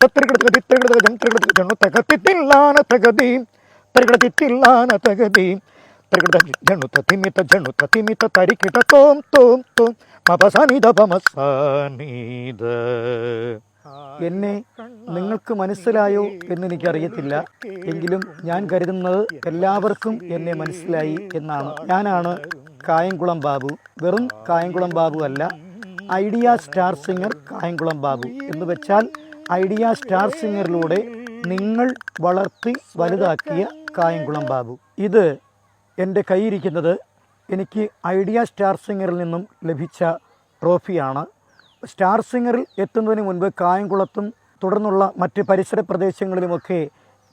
തിത്തിരികിടത്തി ജംത്രികിടത്തി ജണ്ണു തകത്തിത്തില്ലാന തകതി. തരികിടത്തിത്തില്ലാന തകതി. തരികിട ജണ്ണു തതിമിത ജണ്ണു തതിമിത തരിക്കിട തോം തോം തോം. മപസനിത പമസനിത എന്നെ നിങ്ങൾക്ക് മനസ്സിലായോ എന്ന് എനിക്കറിയത്തില്ല. എങ്കിലും ഞാൻ കരുതുന്നത് എല്ലാവർക്കും എന്നെ മനസ്സിലായി എന്നാണ്. ഞാനാണ് കായംകുളം ബാബു. വെറും കായംകുളം ബാബു അല്ല Idea star singer Kayamkulam Babu. എന്ന് വെച്ചാൽ ഐഡിയ സ്റ്റാർ സിംഗറിലൂടെ നിങ്ങൾ വളർത്തി വലുതാക്കിയ കായംകുളം ബാബു. ഇത് എന്റെ കയ്യിരിക്കുന്നത് എനിക്ക് ഐഡിയ സ്റ്റാർ സിംഗറിൽ നിന്നും ലഭിച്ച ട്രോഫിയാണ്. സ്റ്റാർ സിംഗറിൽ എത്തുന്നതിന് മുൻപ് കായംകുളത്തും തുടർന്നുള്ള മറ്റ് പരിസര പ്രദേശങ്ങളിലുമൊക്കെ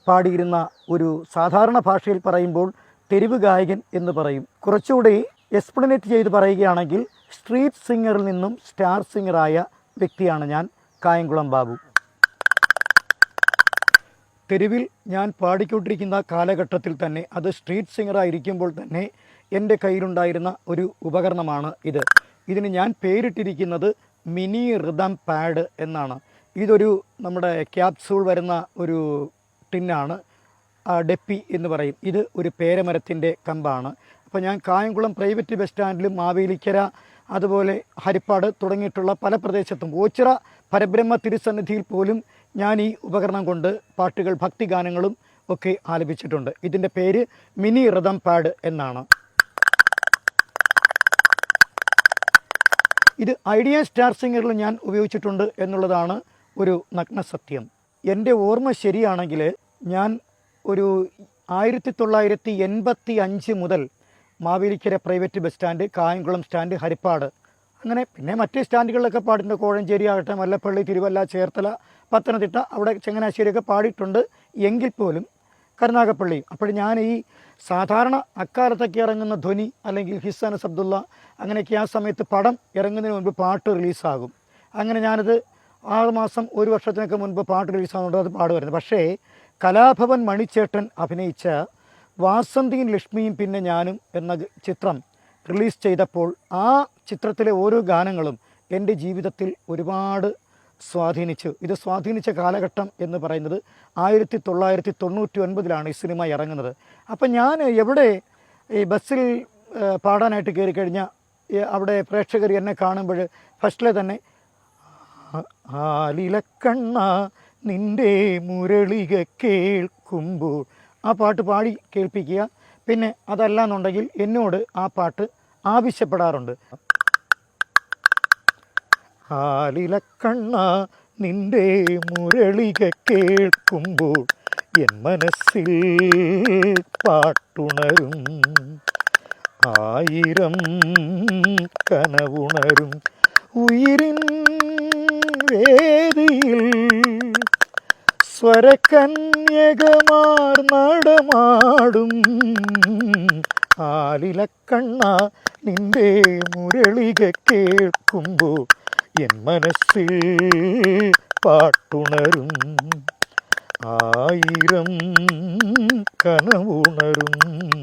പാടിയിരുന്ന ഒരു സാധാരണ ഭാഷയിൽ പറയുമ്പോൾ തെരുവ് ഗായകൻ എന്ന് പറയും. കുറച്ചുകൂടി എക്സ്പ്ലനേറ്റ് ചെയ്ത് പറയുകയാണെങ്കിൽ സ്ട്രീറ്റ് സിംഗറിൽ നിന്നും സ്റ്റാർ സിംഗറായ വ്യക്തിയാണ് ഞാൻ കായംകുളം ബാബു. തെരുവിൽ ഞാൻ പാടിക്കൊണ്ടിരിക്കുന്ന കാലഘട്ടത്തിൽ തന്നെ അത് സ്ട്രീറ്റ് സിംഗറായിരിക്കുമ്പോൾ തന്നെ എന്റെ കയ്യിലുണ്ടായിരുന്ന ഒരു ഉപകരണമാണ് ഇത്. ഇതിന് ഞാൻ പേരിട്ടിരിക്കുന്നത് മിനി റിതം പാഡ് എന്നാണ്. ഇതൊരു നമ്മുടെ ക്യാപ്സൂൾ വരുന്ന ഒരു ടിന്നാണ് ഡെപ്പി എന്ന് പറയും. ഇത് ഒരു പേരമരത്തിന്റെ കമ്പാണ്. അപ്പോൾ ഞാൻ കായംകുളം പ്രൈവറ്റ് ബസ് സ്റ്റാൻഡിലും മാവേലിക്കര അതുപോലെ ഹരിപ്പാട് തുടങ്ങിയിട്ടുള്ള പല പ്രദേശത്തും ഓച്ചിറ പരബ്രഹ്മ തിരുസന്നിധിയിൽ പോലും ഞാൻ ഈ ഉപകരണം കൊണ്ട് പാട്ടുകൾ ഭക്തിഗാനങ്ങളും ഒക്കെ ആലപിച്ചിട്ടുണ്ട്. ഇതിന്റെ പേര് മിനി റിതം പാഡ് എന്നാണ്. ഇത് ഐഡിയ സ്റ്റാർ സിംഗറിൽ ഞാൻ ഉപയോഗിച്ചിട്ടുണ്ട് എന്നുള്ളതാണ് ഒരു നഗ്നസത്യം എന്റെ ഓർമ്മ ശരിയാണെങ്കിൽ ഞാൻ ഒരു ആയിരത്തി തൊള്ളായിരത്തി എൺപത്തി അഞ്ച് മുതൽ Mavelikkara private bus stand Kayamkulam stand Harippad. അങ്ങനെ പിന്നെ മറ്റ് സ്റ്റാൻഡുകളിലൊക്കെ പാടുന്നുണ്ട് കോഴഞ്ചേരി ആകട്ടെ മല്ലപ്പള്ളി തിരുവല്ല ചേർത്തല പത്തനംതിട്ട അവിടെ ചങ്ങനാശ്ശേരിയൊക്കെ പാടിയിട്ടുണ്ട് എങ്കിൽ പോലും കരുനാഗപ്പള്ളി. അപ്പോൾ ഞാൻ ഈ സാധാരണ അക്കാലത്തൊക്കെ ഇറങ്ങുന്ന ധ്വനി അല്ലെങ്കിൽ ഹിസാനസ് അബ്ദുള്ള അങ്ങനെയൊക്കെ ആ സമയത്ത് പടം ഇറങ്ങുന്നതിന് മുൻപ് പാട്ട് റിലീസാകും. അങ്ങനെ ഞാനത് ആറ് മാസം ഒരു വർഷത്തിനൊക്കെ മുൻപ് പാട്ട് റിലീസാകുന്നുണ്ട് അത് പാടുമായിരുന്നു. പക്ഷേ കലാഭവൻ മണിച്ചേട്ടൻ അഭിനയിച്ച വാസന്തിയും ലക്ഷ്മിയും പിന്നെ ഞാനും എന്ന ചിത്രം റിലീസ് ചെയ്തപ്പോൾ ആ ചിത്രത്തിലെ ഓരോ ഗാനങ്ങളും എന്റെ ജീവിതത്തിൽ ഒരുപാട് സ്വാധീനിച്ചു. ഇത് സ്വാധീനിച്ച കാലഘട്ടം എന്ന് പറയുന്നത് ആയിരത്തി തൊള്ളായിരത്തി തൊണ്ണൂറ്റി ഒൻപതിലാണ് ഈ സിനിമ ഇറങ്ങുന്നത്. അപ്പം ഞാൻ എവിടെ ഈ ബസ്സിൽ പാടാനായിട്ട് കയറി കഴിഞ്ഞാൽ അവിടെ പ്രേക്ഷകർ എന്നെ കാണുമ്പോൾ ഫസ്റ്റിലെ തന്നെ ആലിലക്കണ്ണ നിന്റെ മുരളിക കേൾക്കുമ്പോൾ ആ പാട്ട് പാടി കേൾപ്പിക്കുക. പിന്നെ അതല്ല എന്നുണ്ടെങ്കിൽ എന്നോട് ആ പാട്ട് ആവശ്യപ്പെടാറുണ്ട്. ആലിലക്കണ്ണ നിന്റെ മുരളിക കേൾക്കുമ്പോൾ എൻ മനസ്സിൽ പാട്ടുണരും. ആയിരം കനവുണരും. ഉയിരിൻ വേദിയിൽ സ്വരകന്യകമാർ നടമാടും. ആലിലക്കണ്ണ നിന്റെ മുരളിക കേൾക്കുമ്പോൾ എൻ മനസ്സിൽ പാട്ടുണരും. ആയിരം കനവുണരും.